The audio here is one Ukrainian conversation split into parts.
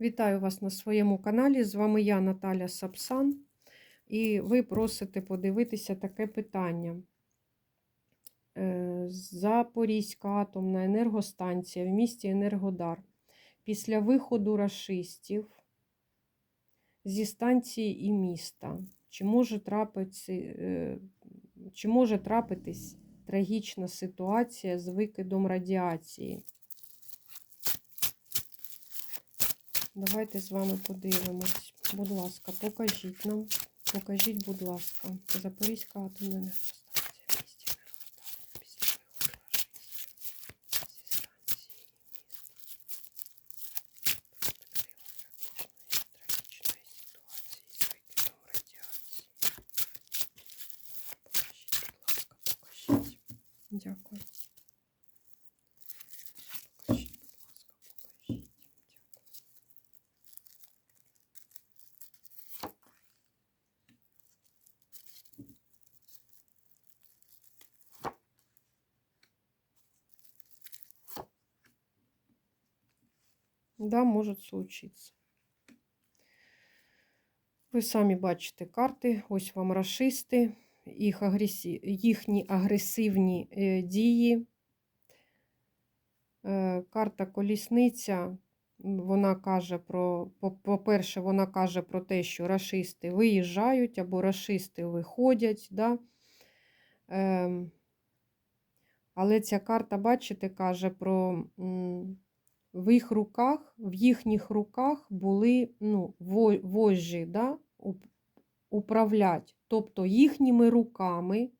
Вітаю вас на своєму каналі. З вами я, Наталя Сапсан, і ви просите подивитися таке питання. Е, Запорізька атомна енергостанція в місті Енергодар. Після виходу рашистів зі станції і міста. Чи може, трапитися, е, чи може трапитись трагічна ситуація з викидом радіації? Давайте з вами подивимось. Будь ласка, покажіть нам. Покажіть, будь ласка, Запорізька атомна енергостанція в місті Енергодар. Після виходу рашистів зі станції міста. Перспектива трагічної, трагічної ситуації з викидом радіації. Покажіть, будь ласка, покажіть. Дякую. Покажіть, будь ласка, покажіть. Дякую. Да, может случиться. Ви самі бачите карти, ось вам рашисти, їх агресі... їхні агресивні е, дії. Е, карта колісниця, вона каже про, по- по-перше, вона каже про те, що рашисти виїжджають або рашисти виходять. Да? Ем, але ця карта, бачите, каже про. В їх руках, в їхніх руках були ну, вожжі да, управлять. Тобто їхніми руками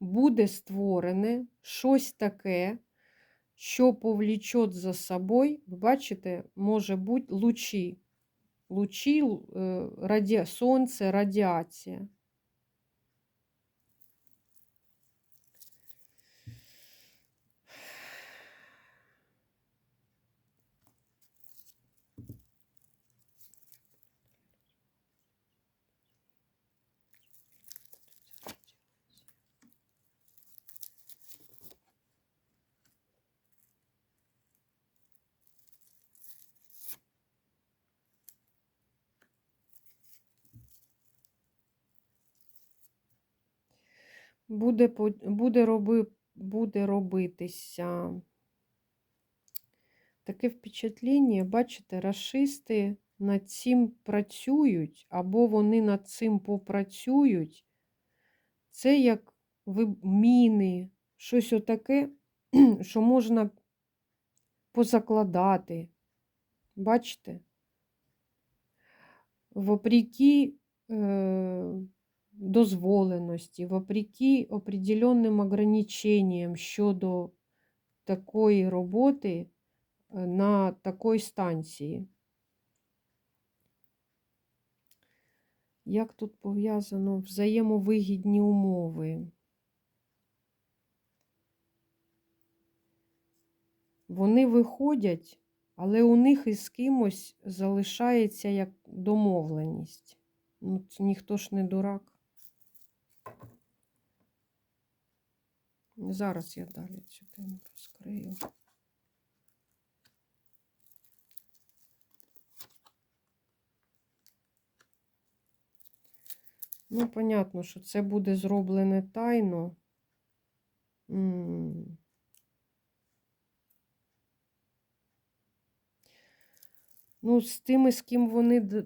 буде створене щось таке, що повлічет за собою, ви бачите, може бути лучі. Лучі, е, раді... сонце, радіація. Буде, буде, роби, буде робитися таке впечатлення, бачите, расисти над цим працюють, або вони над цим попрацюють. Це як міни, щось отаке, що можна позакладати. Бачите? Вопреки е, дозволеності, вопреки определенним ограниченням щодо такої роботи е, на такій станції. Як тут пов'язано взаємовигідні умови? Вони виходять, але у них із кимось залишається як домовленість. Ну, ніхто ж не дурак. Зараз я далі цю тему розкрию. Ну, понятно, що це буде зроблене тайно. Ну, з тими, з ким вони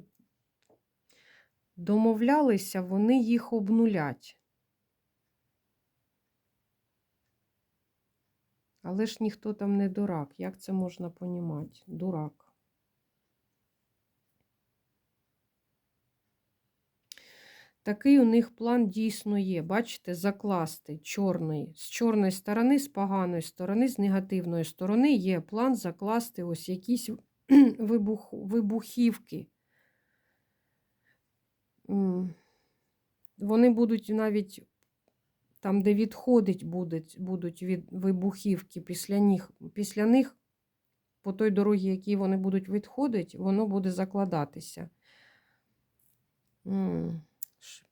домовлялися, вони їх обнулять. Але ж ніхто там не дурак. Як це можна понімати? Дурак. Такий у них план дійсно є. Бачите, закласти чорний. З чорної сторони, з поганої сторони, з негативної сторони є план закласти ось якісь вибух, вибухівки. Вони будуть навіть там, де відходить будуть, будуть від вибухівки, після них, після них, по той дорогі, якій вони будуть відходити, воно буде закладатися.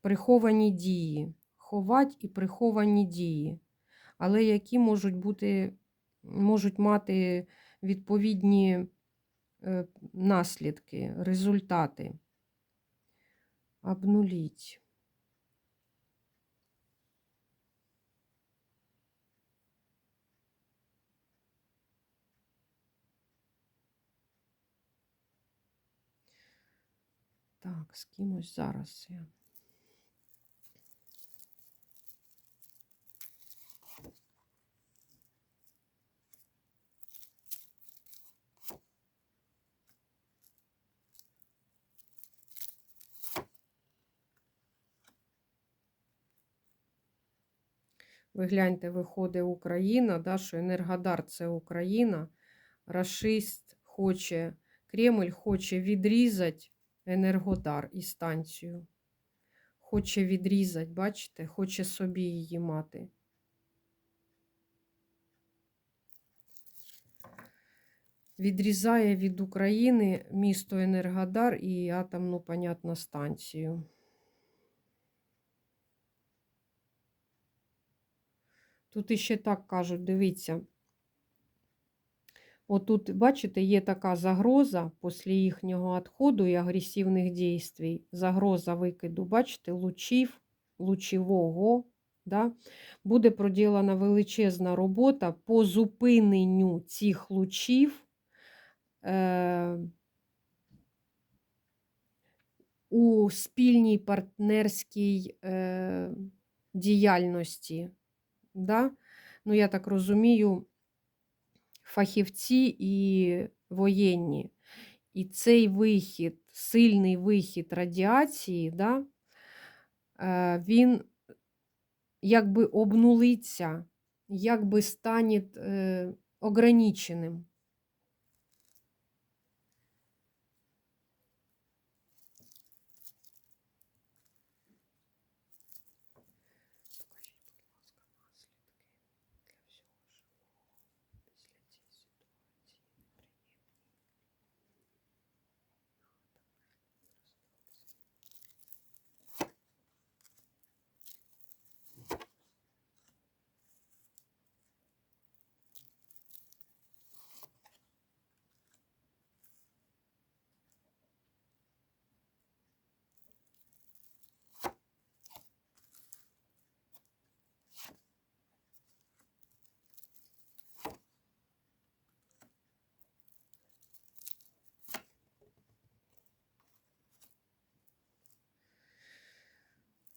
Приховані дії. Ховать і приховані дії. Але які можуть бути, можуть мати відповідні е, наслідки, результати. Обнуліть. Так, з кимось зараз я. Ви гляньте, виходить Україна, да, що Енергодар це Україна. Рашист хоче, Кремль хоче відрізати Енергодар і станцію. Хоче відрізати, бачите, хоче собі її мати. Відрізає від України місто Енергодар і атомну, понятно, станцію. Тут іще так кажуть, дивіться. Отут, бачите, є така загроза після їхнього відходу і агресивних дій. Загроза викиду, бачите, лучів, лучового. Да? Буде проділена величезна робота по зупиненню цих лучів е, у спільній партнерській е, діяльності. Да? Ну, я так розумію, фахівці і воєнні. І цей вихід, сильний вихід радіації, да, е, він якби обнулиться, якби стане е, ограниченим.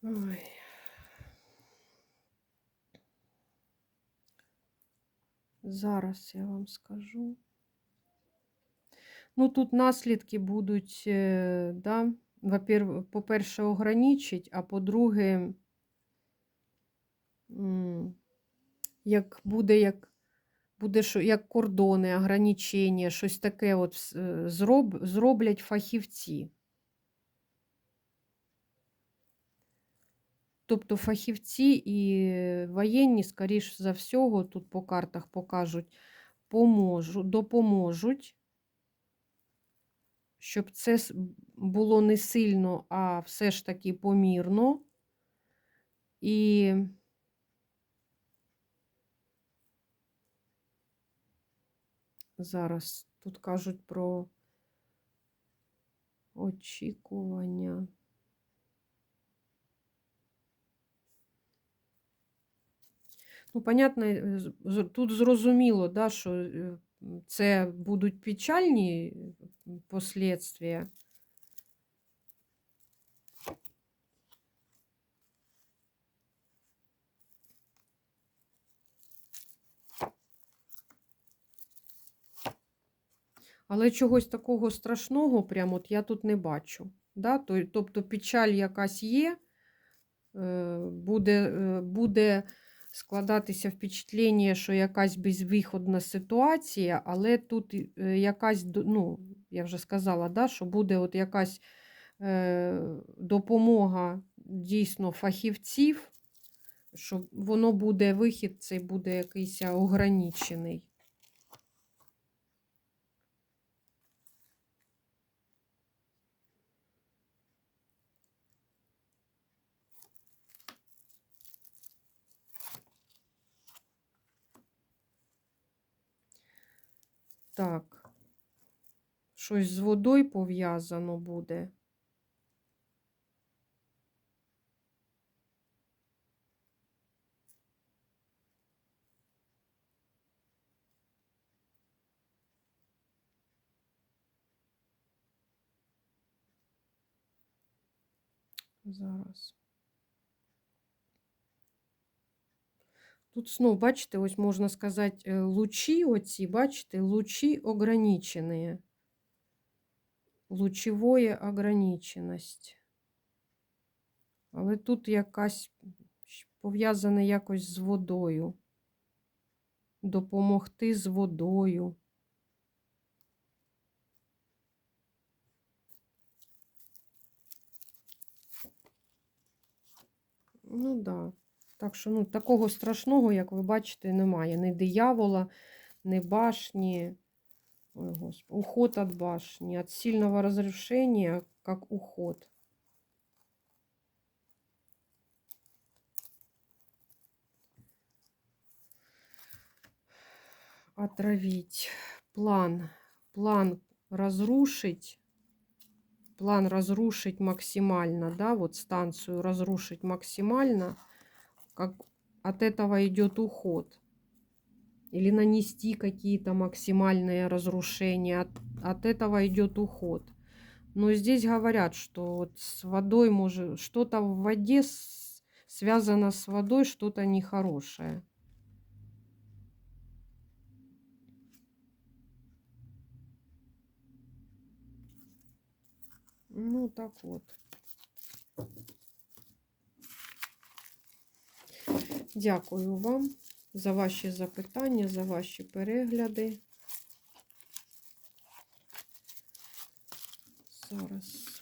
Ой. Зараз я вам скажу. Ну, тут наслідки будуть, е, да, по-перше, ограничить, а по-друге, як буде як, буде як кордони, ограничення, щось таке от зроб, зроблять фахівці. Тобто фахівці і воєнні, скоріш за всього, тут по картах покажуть, поможу, допоможуть, щоб це було не сильно, а все ж таки помірно. І зараз тут кажуть про очікування. Ну, понятно, з- тут зрозуміло, да, що е, це будуть печальні м, последствия. Але чогось такого страшного, прямо от я тут не бачу. Да? Тобто печаль якась є, е, буде, е, буде складатися впечатлення, що якась безвиходна ситуація, але тут е, якась, ну, я вже сказала, да, що буде от якась е, допомога дійсно фахівців, що воно буде вихід, цей буде якийсь ограничений. Так. щось з водою пов'язано буде. Зараз. Тут знов, бачите, ось можна сказати, е, лучі оці, бачите, лучі ограничені. Лучової ограниченість. Але тут якась пов'язане якось з водою. Допомогти з водою. Ну. Да. Так що ну, такого страшного, як ви бачите, немає. Ні диявола, ні башні. Ой, Господи. Уход от башни. От сильного разрушения, как уход. Отравить. План. План разрушить. План разрушить максимально, да, вот станцию разрушить максимально. Как от этого идет уход. Или нанести какие-то максимальные разрушения. От, от этого идет уход. Но здесь говорят, что вот с водой может что-то в воде с- связано с водой, что-то нехорошее. Ну, так от. Дякую вам за ваші запитання, за ваші перегляди. Зараз.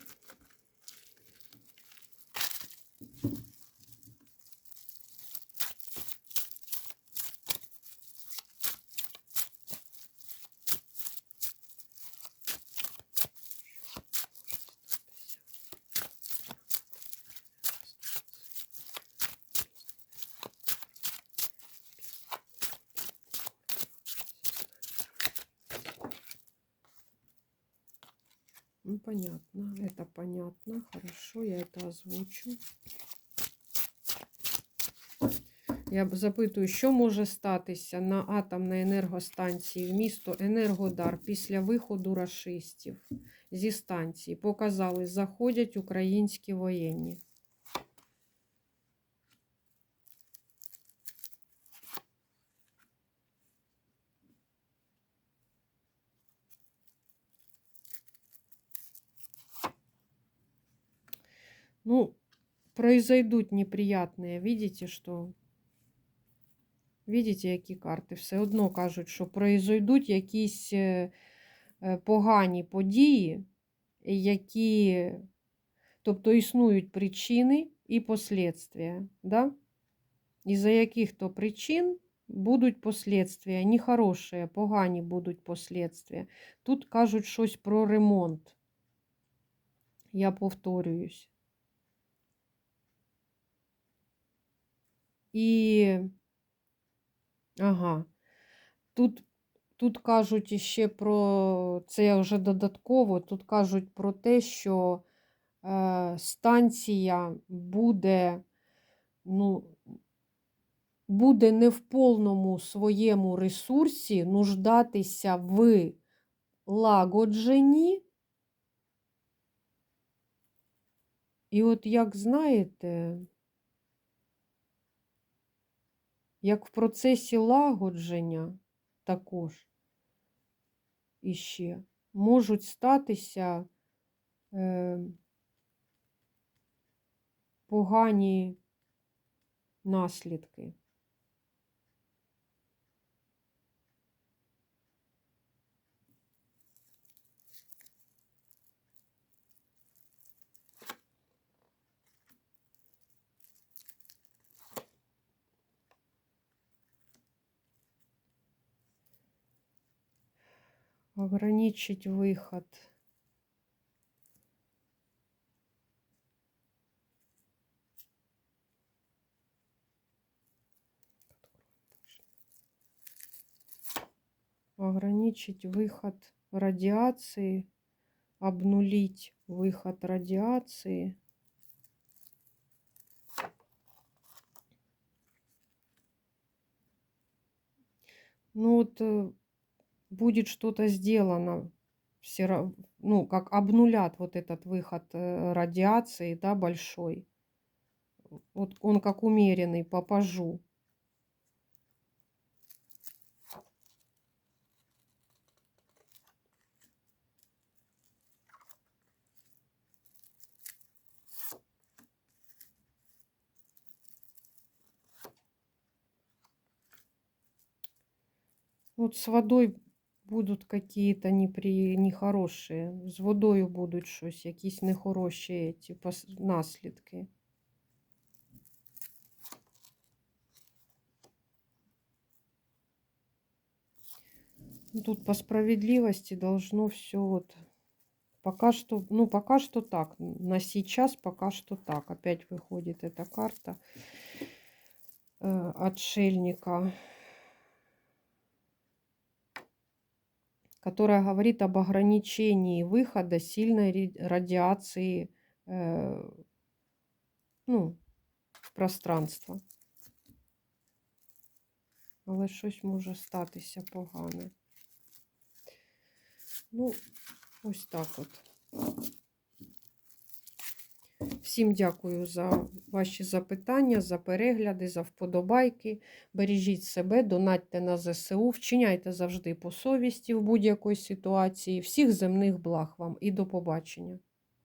Ну, понятно. Это понятно. Хорошо, я это озвучу. Я запитую, що може статися на атомній енергостанції в місто Енергодар після виходу рашистів зі станції. Показали, заходять українські воєнні. Ну, произойдут неприятные. Видите, что? Видите, які карти? Все одно кажуть, що произойдуть якісь е, е, погані події, які, тобто існують причини і последствия, да? із-за яких то причин будуть последствия, нехороші, погані будуть последствия. Тут кажуть щось про ремонт. Я повторююсь. І, ага, тут, тут кажуть іще про, це я вже додатково, тут кажуть про те, що е, станція буде, ну, буде не в повному своєму ресурсі нуждатися в лагодженні. І от як знаєте, як в процесі лагодження також іще можуть статися е, погані наслідки. Ограничить выход. Ограничить выход радиации обнулить выход радиации. Ну вот э, будет что-то сделано, все, ну как обнулят вот этот выход э, радиации, да, большой. Вот он как умеренный, по пажу. Вот с водой будуть какие-то непри... нехороші. З водою будуть щось, якісь нехороші ці пос- наслідки. Ну, Тут по справедливости должно все вот пока что, ну пока что так, на сейчас пока что так. Опять выходит эта карта э, отшельника, Которая говорит об ограничении выхода сильной радиации э, ну, в пространство. Але щось може статися погане. Ну, ось так от. Всім дякую за ваші запитання, за перегляди, за вподобайки. Бережіть себе, донатьте на ЗСУ, вчиняйте завжди по совісті в будь-якій ситуації. Всіх земних благ вам і до побачення.